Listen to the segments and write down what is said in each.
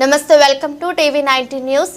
నమస్తే welcome to TV nineteen news.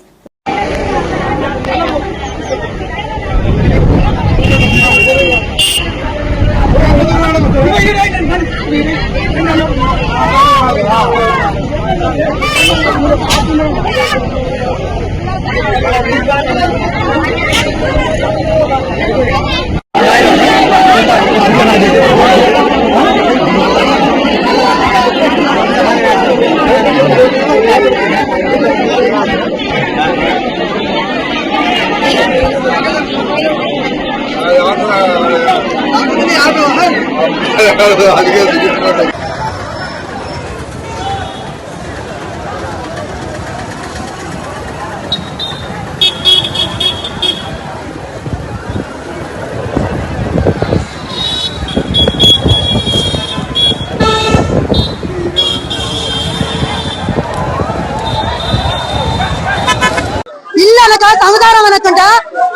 হ্যাঁ। আজকে లేక ఇల్లు అనక సముదారం అనకుండా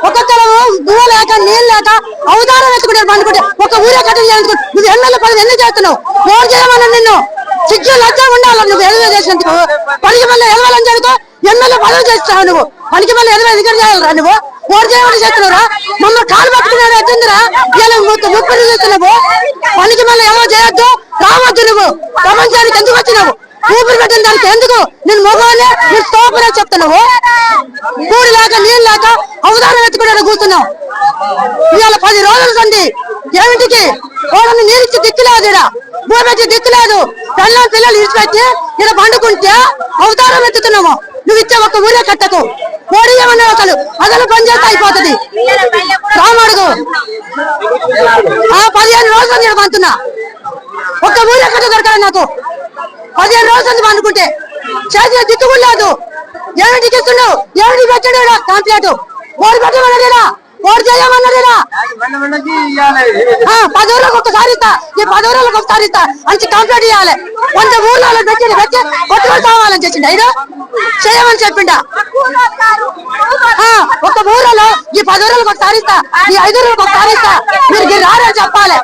ఒక్కొక్కరు భూ లేక నీళ్ళు లేక అవతారం ఎత్తుకుంటారు పండుకుంటే ఒక ఊరే కట్టలు చేయాలనుకుంటే నువ్వు ఎన్నెల్ల పని ఎన్ని చేస్తున్నావు? ఫోన్ చేయమన్నా నిన్ను? సిగ్గు లజ్జ ఉండాలి నువ్వు ఎదురు చేసినందుకు? పనికి మళ్ళీ ఎదవాలని చదువుకో ఎమ్మెల్యే పదవి చేస్తావు నువ్వు? పనికి మళ్ళీ ఎదురు ఎదురు చేయాలరా నువ్వు? ఓటు చేయమని చేస్తున్నారా మమ్మల్ని కాలు పట్టుకున్నాడు ఎత్తుందిరా? ఇలా ముప్పై చేస్తున్నావు? పనికి మళ్ళీ ఏమో చేయొద్దు? రావద్దు నువ్వు. ప్రపంచానికి ఎందుకు వచ్చినావు? ఊపిరి పెట్టిన దానికి ఎందుకు? నేను మగవాళ్ళే నేను తోపరే చెప్తున్నావు? కూడి లేక నీళ్ళు లేక అవధానం ఎత్తుకునే కూర్చున్నాం. ఇవాళ పది రోజుల సంది ఏమిటికి? వాళ్ళని నీరిచ్చి దిక్కులేదు ఈడ. భూపెట్టి దిక్కులేదు పిల్లలు పిల్లలు ఇడిచిపెట్టి ఇలా పండుకుంటే అవతారం ఎత్తుతున్నాము. నువ్వు ఇచ్చే ఒక ఊరే కట్టకు. కోడి ఏమన్నా ఒకరు అసలు పనిచేస్తే అయిపోతుంది. రామడుగు ఆ పదిహేను రోజులు నేను పంతున్నా. ఒక్క ఊరే కట్ట దొరకాలి నాకు. పదిహేను రోజులు పండుకుంటే. చేతిలో దిక్కులేదు ఏమిటి ఇస్తున్నావు ఏమిటి పెట్టాడు కాంప్లైంట్ ఓడి పెట్టమన్నాడా ఓడి చేయమన్నాడా పది ఊర్లకు ఒకసారి ఇస్తా. ఈ పది ఊర్లకు ఒకసారి ఇస్తా. మంచి కంప్లైంట్ ఇవ్వాలి వంద ఊర్లలో పెట్టి పెట్టి కొట్టుకొని కావాలని చేసిండు అయినా చేయమని చెప్పిండా? ఒక ఊర్లలో ఈ పది ఊర్లకు ఒకసారి ఇస్తా. ఈ ఐదు ఊర్లకు ఒకసారి ఇస్తా. మీరు రారని చెప్పాలి.